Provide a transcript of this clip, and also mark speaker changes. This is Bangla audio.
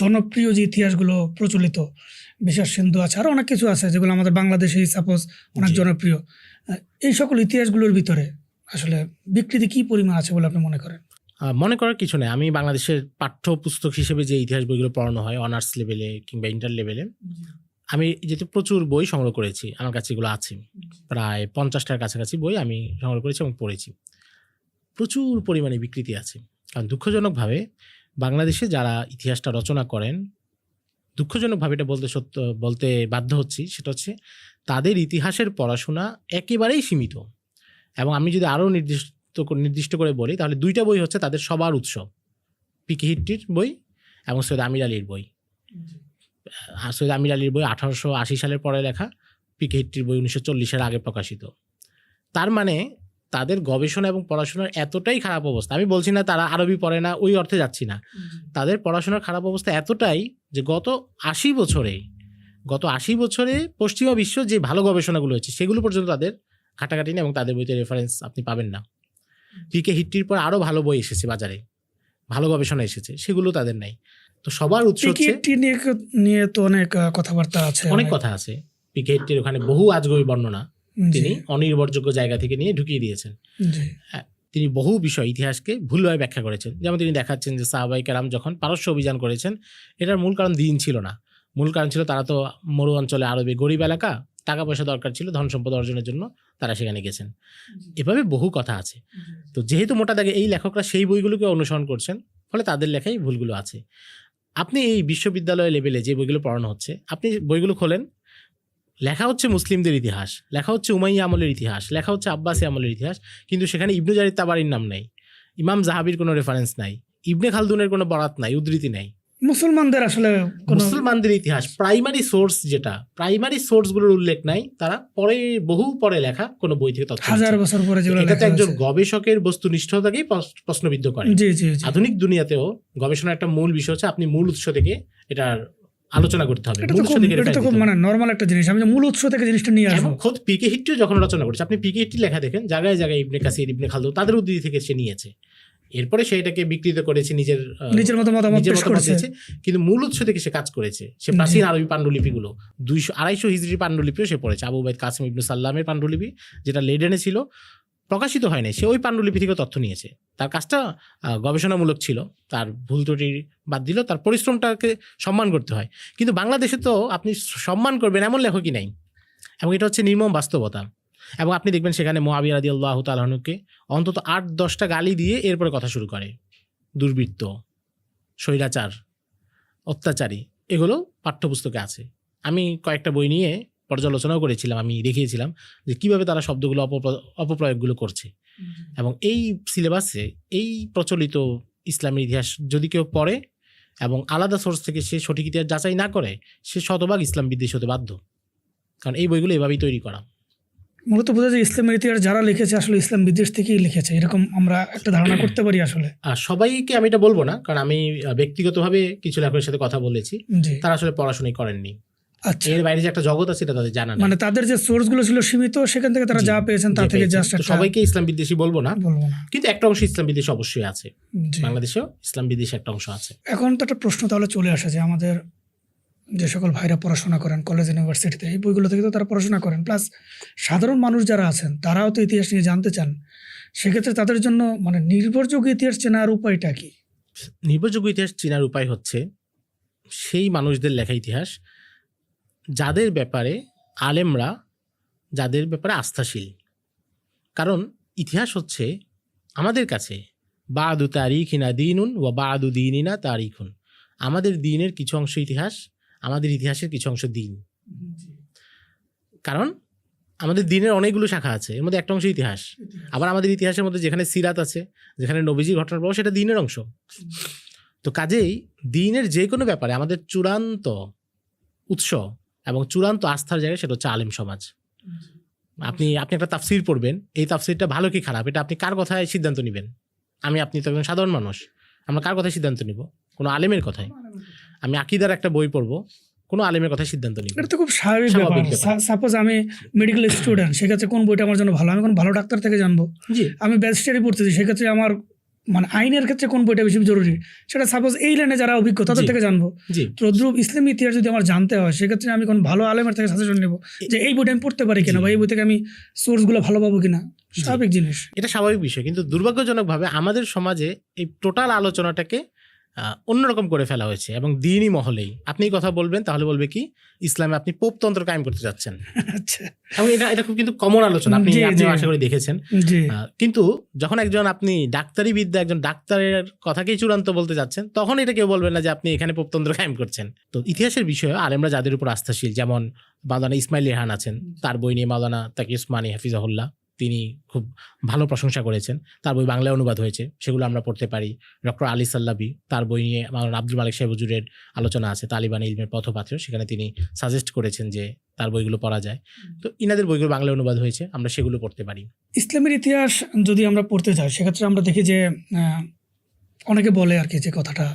Speaker 1: জনপ্রিয় যে ইতিহাসগুলো প্রচলিত বিশেষ সিন্ধু আছে আরও অনেক কিছু আছে যেগুলো আমাদের বাংলাদেশে সাপোজ অনেক জনপ্রিয়। এই সকল ইতিহাসগুলোর ভিতরে আসলে বিকৃতি কি পরিমাণ আছে বলে আপনি মনে করেন?
Speaker 2: মনে করার কিছু নেই। আমি বাংলাদেশের পাঠ্যপুস্তক হিসেবে যে ইতিহাস বইগুলো পড়ানো হয় অনার্স লেভেলে কিংবা ইন্টার লেভেলে আমি যেহেতু প্রচুর বই সংগ্রহ করেছি আমার কাছে এগুলো আছে। প্রায় পঞ্চাশটার কাছাকাছি বই আমি সংগ্রহ করেছি এবং পড়েছি। প্রচুর পরিমাণে বিকৃতি আছে। কারণ দুঃখজনকভাবে বাংলাদেশে যারা ইতিহাসটা রচনা করেন দুঃখজনকভাবে এটা বলতে সত্য বলতে বাধ্য হচ্ছি সেটা হচ্ছে তাদের ইতিহাসের পড়াশোনা একেবারেই সীমিত। এবং আমি যদি আরও নির্দিষ্ট নির্দিষ্ট করে বলি তাহলে দুইটা বই হচ্ছে তাদের সবার উৎস পিকে হিট্টির বই এবং সৈয়দ আমির আলীর বই। সৈয়দ আমির আলীর বই আঠারোশো আশি সালের পরে লেখা পিকে হিট্টির বই উনিশশো চল্লিশের আগে প্রকাশিত। তার মানে তাদের গবেষণা এবং পড়াশোনার এতটাই খারাপ অবস্থা। আমি বলছি না তারা আরবি পড়ে না ওই অর্থে যাচ্ছি না। তাদের পড়াশোনার খারাপ অবস্থা এতটাই যে গত আশি বছরে গত আশি বছরে পশ্চিমা বিশ্ব যে ভালো গবেষণাগুলো হয়েছে সেগুলো পর্যন্ত তাদের ঘাটাঘাটি নেই এবং তাদের বইতে রেফারেন্স আপনি পাবেন না। পিকে হিটটির পর আরও ভালো বই এসেছে বাজারে ভালো গবেষণা এসেছে সেগুলো তাদের নাই। তো সবার উৎস
Speaker 1: নিয়ে তো অনেক কথাবার্তা আছে
Speaker 2: অনেক কথা আছে। পিকে হিটটির ওখানে বহু আজগবি বর্ণনা। তিনি অনির্ভরযোগ্য জায়গা থেকে নিয়ে ঢুকিয়ে দিয়েছেন।
Speaker 1: জি।
Speaker 2: তিনি বহু বিষয় ইতিহাসকে ভুলভাবে ব্যাখ্যা করেছেন। যেমন তিনি দেখাচ্ছেন যে সাহাবাই কারাম যখন পারস্য অভিযান করেছেন এটার মূল কারণ দিন ছিল না। মূল কারণ ছিল তারা তো মরু অঞ্চলে আরবে গরিব এলাকা টাকা পয়সা দরকার ছিল ধন সম্পদ অর্জনের জন্য তারা সেখানে গেছেন। এভাবে বহু কথা আছে। তো যেহেতু মোটা দাগে এই লেখকরা সেই বইগুলোকে অনুসরণ করছেন ফলে তাদের লেখাই ভুলগুলো আছে। আপনি এই বিশ্ববিদ্যালয় লেভেলে যে বইগুলো পড়ানো হচ্ছে আপনি বইগুলো খোলেন লেখা হচ্ছে মুসলিমদের ইতিহাস লেখা হচ্ছে উমাইয়া আমলের ইতিহাস লেখা হচ্ছে আব্বাসী আমলের ইতিহাস কিন্তু সেখানে ইবনু জারির তাবারির নাম নাই ইমাম জাহাবির কোনো রেফারেন্স নাই ইবনে খালদুনের কোনো বরাত নাই উদ্ধৃতি নাই।
Speaker 1: মুসলমানদের আসলে
Speaker 2: মুসলমানদের ইতিহাস প্রাইমারি সোর্স যেটা প্রাইমারি সোর্সগুলোর উল্লেখ নাই তারা পরে বহু পরে লেখা কোনো বই থেকে তথ্য
Speaker 1: হাজার বছর পরে যেগুলো
Speaker 2: এটা তো
Speaker 1: লেখা
Speaker 2: একজন গবেষকের বস্তুনিষ্ঠতাকেই প্রশ- প্রশ্নবিদ্ধ করে। আধুনিক দুনিয়াতেও গবেষণার একটা মূল বিষয় হচ্ছে আপনি মূল উৎস থেকে এটার আলোচনা করতে হবে
Speaker 1: এটা তো খুব। মানে নর্মাল একটা জিনিস। আমি মূল উৎস থেকে জিনিসটা নিয়ে
Speaker 2: এবং
Speaker 1: আসব।
Speaker 2: খোদ পিকে হিট্টিও যখন রচনা করেছে আপনি পিকে হিট্টির লেখা দেখেন জায়গায় জায়গায় ইবনে কাসির ইবনে খালদু তাদের উদ্ধৃতি থেকে সে নিয়েছে। এরপরে সে এটাকে বিকৃত করেছে নিজের
Speaker 1: নিজের মতো মতামত পেশ করেছে।
Speaker 2: কিন্তু মূল উৎস থেকে সে কাজ করেছে। সে প্রাচীন আরবি পাণ্ডুলিপিগুলো দুইশো আড়াইশো হিজড়ি পাণ্ডুলিপিও সে পড়েছে। আবু বাইদ কাসিম ইবনু সাল্লামের পাণ্ডুলিপি যেটা লেডেনে ছিল প্রকাশিত হয়নি। সে ওই পাণ্ডুলিপি থেকে তথ্য নিয়েছে। তার কাজটা গবেষণামূলক ছিল। তার ভুল ত্রুটি বাদ দিল, তার পরিশ্রমটাকে সম্মান করতে হয়। কিন্তু বাংলাদেশে তো আপনি সম্মান করবেন এমন লেখকই নাই। এবং এটা হচ্ছে নির্মম বাস্তবতা। এবং আপনি দেখবেন সেখানে মোয়াবিয়া রাদি আল্লাহ তালহনুকে অন্তত আট, দশটা গালি দিয়ে এরপরে কথা শুরু করে। দুর্বৃত্ত, স্বৈরাচার, অত্যাচারী, এগুলো পাঠ্যপুস্তকে আছে। আমি কয়েকটা বই নিয়ে পর্যালোচনাও করেছিলাম আমি দেখিয়েছিলাম যে কীভাবে তারা শব্দগুলো অপপ্র- অপপ্রয়োগগুলো করছে। এবং এই সিলেবাসে এই প্রচলিত ইসলামের ইতিহাস যদি কেউ পড়ে এবং আলাদা সোর্স থেকে সে সঠিক ইতিহাস যাচাই না করে সে শতভাগ ইসলাম বিদ্বেষ হতে বাধ্য। কারণ এই বইগুলো এভাবেই তৈরি করা।
Speaker 1: মূলত বোঝা যায় ইসলামের ইতিহাস যারা লিখেছে আসলে ইসলাম বিদেশ থেকেই লিখেছে এরকম আমরা একটা ধারণা করতে পারি আসলে।
Speaker 2: আর সবাইকে আমি এটা বলব না কারণ আমি ব্যক্তিগতভাবে কিছু লেখকের সাথে কথা বলেছি। তারা আসলে পড়াশোনাই করেননি। এর বাইরে যে একটা জগৎ আছে এটা তাদের জানা
Speaker 1: মানে তাদের যে সোর্সগুলো ছিল সীমিত সেখান থেকে তারা যা পেয়েছেন তা থেকে। জাস্ট
Speaker 2: সবাইকে ইসলাম বিদ্বেষী বলব না।
Speaker 1: বলব না।
Speaker 2: কিন্তু একটা অংশ ইসলাম বিদ্বেষ অবশ্যই আছে। বাংলাদেশেও ইসলাম বিদ্বেষী একটা অংশ আছে।
Speaker 1: এখন তো একটা প্রশ্ন তাহলে চলে আসে যে আমাদের যে সকল ভাইরা পড়াশোনা করেন কলেজ ইউনিভার্সিটিতে এই বইগুলো থেকে তো তারা পড়াশোনা করেন। প্লাস সাধারণ মানুষ যারা আছেন তারাও তো ইতিহাস নিয়ে জানতে চান। সেক্ষেত্রে তাদের জন্য মানে নির্ভরযোগ্য ইতিহাস চেনার উপায়টা কি?
Speaker 2: নির্ভরযোগ্য ইতিহাস চেনার উপায় হচ্ছে সেই মানুষদের লেখা ইতিহাস যাদের ব্যাপারে আলেমরা, যাদের ব্যাপারে আস্থাশীল। কারণ ইতিহাস হচ্ছে আমাদের কাছে, বাদু তারিখিনা দিনুন ও বাদু দিনিনা তারিখুন। আমাদের দিনের কিছু অংশ ইতিহাস, আমাদের ইতিহাসের কিছু অংশ দিন। কারণ আমাদের দিনের অনেকগুলো শাখা আছে, এর মধ্যে একটা অংশ ইতিহাস। আবার আমাদের ইতিহাসের মধ্যে যেখানে সিরাত আছে, যেখানে নবীজির ঘটনার প্রবাহ সেটা দিনের অংশ। তো কাজেই দিনের যে কোনো ব্যাপারে আমাদের চূড়ান্ত উৎস এবং চূড়ান্ত আস্থার জায়গা সেটা হচ্ছে আলেম সমাজ। আপনি আপনি একটা তাফসির পড়বেন এই তাফসিরটা ভালো কি খারাপ? এটা আপনি কার কথায় সিদ্ধান্ত নেবেন? আমি আপনি তো একজন সাধারণ মানুষ আমরা কার কথায় সিদ্ধান্ত নিব? কোনো আলেমের কথায়। আমি আকিদার একটা বই পড়ব কোনো আলেমের কথায় সিদ্ধান্ত নিব।
Speaker 1: এটা তো খুব স্বাভাবিক ব্যাপার। সাপোজ আমি মেডিকেল স্টুডেন্ট সেক্ষেত্রে কোন বইটা আমার জন্য ভালো? আমি কোন ভালো ডাক্তার থেকে জানব?
Speaker 2: জি।
Speaker 1: আমি ব্যাচস্টারি পড়তেছি সেক্ষেত্রে আমার মানে আইনের ক্ষেত্রে কোন বইটা বেশি জরুরি? সেটা সাপোজ এই লাইনে যারা অভিজ্ঞ তাদের থেকে জানব। তদ্রুপ ইসলামী ইতিহাস যদি আমার জানতে হয় সেক্ষেত্রে আমি কোন ভালো আলেমের থেকে সাজেশন নেব যে এই বইটা আমি পড়তে পারি কিনা বা এই বই থেকে আমি সোর্সগুলো ভালো পাবো কিনা। স্বাভাবিক জিনিস।
Speaker 2: এটা স্বাভাবিক বিষয় কিন্তু দুর্ভাগ্যজনকভাবে আমাদের সমাজে এই টোটাল আলোচনাটাকে অন্যরকম করে ফেলা হয়েছে এবং দিনই মহলেই। আপনি কথা বলবেন তাহলে বলবে কি ইসলামে আপনি পোপতন্ত্র কায়েম করতে যাচ্ছেন।
Speaker 1: আচ্ছা।
Speaker 2: এবং এটা এটা খুব কিন্তু কমন আলোচনা আপনি আপনি আশা করি দেখেছেন। কিন্তু যখন একজন আপনি ডাক্তারি বিদ্যা একজন ডাক্তারের কথাকেই চূড়ান্ত বলতে যাচ্ছেন তখন এটা কেউ বলবেন না যে আপনি এখানে পোপতন্ত্র কায়েম করছেন। তো ইতিহাসের বিষয়ে আলেমরা যাদের উপর আস্থাশীল যেমন মাওলানা ইসমাইল রেহান আছেন তার বই নিয়ে মাওলানা তাকি উসমানী হাফিজাহুল্লাহ তিনি খুব ভালো প্রশংসা করেছেন। তার বই বাংলায় অনুবাদ হয়েছে সেগুলো আমরা পড়তে পারি। ডক্টর আলী সাল্লাবি তার বই নিয়ে মাওলানা আব্দুল মালিক সাহেব হুজুরের আলোচনা আছে তালিবান ইলমের পথপাত্র সেখানে তিনি সাজেস্ট করেছেন যে তার বইগুলো পড়া যায়। তো ইনাদের বইগুলো বাংলায় অনুবাদ হয়েছে আমরা সেগুলো পড়তে পারি।
Speaker 1: ইসলামের ইতিহাস যদি আমরা পড়তে চাই সেক্ষেত্রে আমরা দেখি যে অনেকে বলে আর কি যে কথাটা